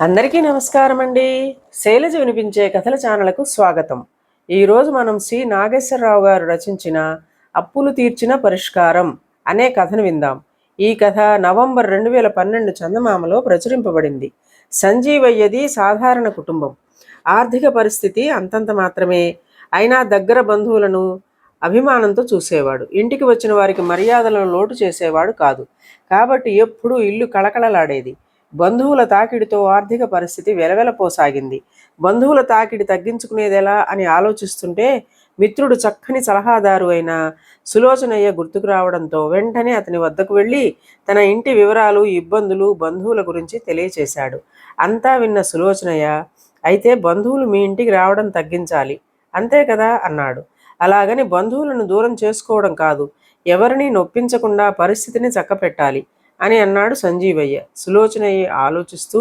అందరికీ నమస్కారం అండి. శైలజ వినిపించే కథల ఛానళ్ళకు స్వాగతం. ఈరోజు మనం శ్రీ నాగేశ్వరరావు గారు రచించిన అప్పులు తీర్చిన పరిష్కారం అనే కథను విందాం. ఈ కథ నవంబర్ రెండు వేల పన్నెండు చందమామలో ప్రచురింపబడింది. సంజీవయ్యది సాధారణ కుటుంబం. ఆర్థిక పరిస్థితి అంతంత మాత్రమే. అయినా దగ్గర బంధువులను అభిమానంతో చూసేవాడు. ఇంటికి వచ్చిన వారికి మర్యాదలను లోటు చేసేవాడు కాదు. కాబట్టి ఎప్పుడూ ఇల్లు కళకళలాడేది. బంధువుల తాకిడితో ఆర్థిక పరిస్థితి వెలవెలపోసాగింది. బంధువుల తాకిడి తగ్గించుకునేదెలా అని ఆలోచిస్తుంటే మిత్రుడు చక్కని సలహాదారు అయిన సులోచనయ్య గుర్తుకు రావడంతో వెంటనే అతని వద్దకు వెళ్ళి తన ఇంటి వివరాలు ఇబ్బందులు బంధువుల గురించి తెలియచేశాడు. అంతా విన్న సులోచనయ్య అయితే బంధువులు మీ ఇంటికి రావడం తగ్గించాలి. అంతే కదా? అన్నాడు. అలాగని బంధువులను దూరం చేసుకోవడం కాదు. ఎవరిని నొప్పించకుండా పరిస్థితిని చక్కపెట్టాలి. అని అన్నాడు సంజీవయ్య. సులోచనయ్య ఆలోచిస్తూ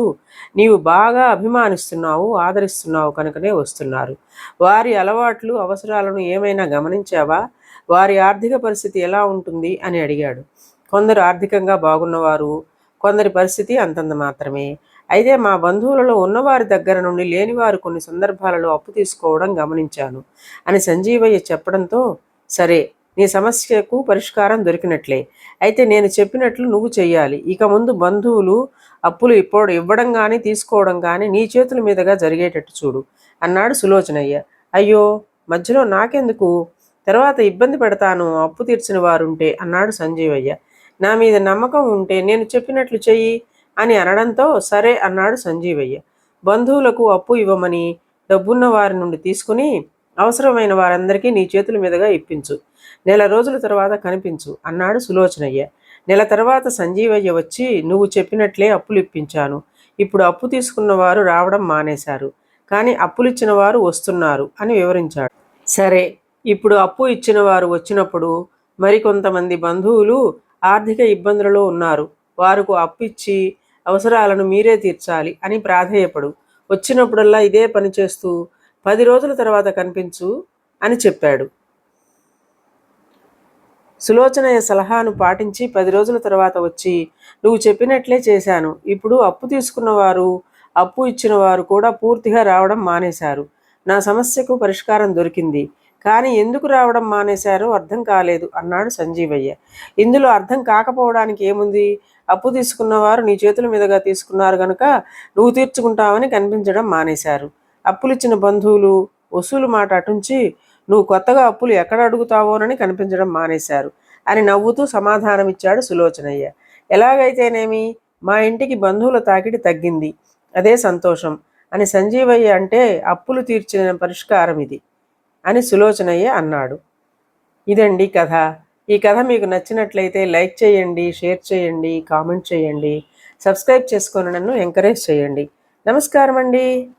నీవు బాగా అభిమానిస్తున్నావు ఆదరిస్తున్నావు కనుకనే వస్తున్నారు. వారి అలవాట్లు అవసరాలను ఏమైనా గమనించావా? వారి ఆర్థిక పరిస్థితి ఎలా ఉంటుంది? అని అడిగాడు. కొందరు ఆర్థికంగా బాగున్నవారు కొందరి పరిస్థితి అంతంత మాత్రమే. అయితే మా బంధువులలో ఉన్నవారి దగ్గర నుండి లేనివారు కొన్ని సందర్భాలలో అప్పు తీసుకోవడం గమనించాను అని సంజీవయ్య చెప్పడంతో సరే నీ సమస్యకు పరిష్కారం దొరికినట్లే. అయితే నేను చెప్పినట్లు నువ్వు చేయాలి ఇక ముందు బంధువులు అప్పులు ఇప్పుడు ఇవ్వడం కానీ తీసుకోవడం కానీ నీ చేతుల మీదుగా జరిగేటట్టు చూడు అన్నాడు సులోచనయ్య. అయ్యో మధ్యలో నాకెందుకు? తర్వాత ఇబ్బంది పెడతాను అప్పు తీర్చిన వారుంటే అన్నాడు సంజీవయ్య. నా మీద నమ్మకం ఉంటే నేను చెప్పినట్లు చెయ్యి అని అనడంతో సరే అన్నాడు సంజీవయ్య. బంధువులకు అప్పు ఇవ్వమని డబ్బున్న వారి నుండి తీసుకుని అవసరమైన వారందరికీ నీ చేతుల మీదుగా ఇప్పించు. నెల రోజుల తర్వాత కనిపించు. అన్నాడు సులోచనయ్య. నెల తర్వాత సంజీవయ్య వచ్చి నువ్వు చెప్పినట్లే అప్పులు ఇప్పించాను ఇప్పుడు అప్పు తీసుకున్న వారు రావడం మానేశారు. కానీ అప్పులిచ్చిన వారు వస్తున్నారు అని వివరించాడు. సరే ఇప్పుడు అప్పు ఇచ్చిన వారు వచ్చినప్పుడు మరికొంతమంది బంధువులు ఆర్థిక ఇబ్బందులలో ఉన్నారు. వారికి అప్పిచ్చి అవసరాలను మీరే తీర్చాలి అని ప్రాధేయపడు. వచ్చినప్పుడల్లా ఇదే పని చేస్తూ పది రోజుల తర్వాత కనిపించు అని చెప్పాడు. సులోచనయ్య సలహాను పాటించి పది రోజుల తర్వాత వచ్చి నువ్వు చెప్పినట్లే చేశాను. ఇప్పుడు అప్పు తీసుకున్నవారు అప్పు ఇచ్చిన వారు కూడా పూర్తిగా రావడం మానేశారు. నా సమస్యకు పరిష్కారం దొరికింది. కానీ ఎందుకు రావడం మానేశారో అర్థం కాలేదు అన్నాడు సంజీవయ్య. ఇందులో అర్థం కాకపోవడానికి ఏముంది? అప్పు తీసుకున్నవారు నీ చేతుల మీదుగా తీసుకున్నారు కనుక నువ్వు తీర్చుకుంటావని కనిపించడం మానేశారు. అప్పులిచ్చిన బంధువులు వసూలు మాట అటుంచి నువ్వు కొత్తగా అప్పులు ఎక్కడ అడుగుతావోనని కనిపించడం మానేశారు అని నవ్వుతూ సమాధానమిచ్చాడు సులోచనయ్య. ఎలాగైతేనేమి? మా ఇంటికి బంధువుల తాకిడి తగ్గింది. అదే సంతోషం. అని సంజీవయ్య అంటే అప్పులు తీర్చిన పరిష్కారం ఇది అని సులోచనయ్య అన్నాడు. ఇదండి కథ. ఈ కథ మీకు నచ్చినట్లయితే లైక్ చేయండి షేర్ చేయండి కామెంట్ చేయండి. సబ్స్క్రైబ్ చేసుకొని నన్ను ఎంకరేజ్ చేయండి. నమస్కారం అండి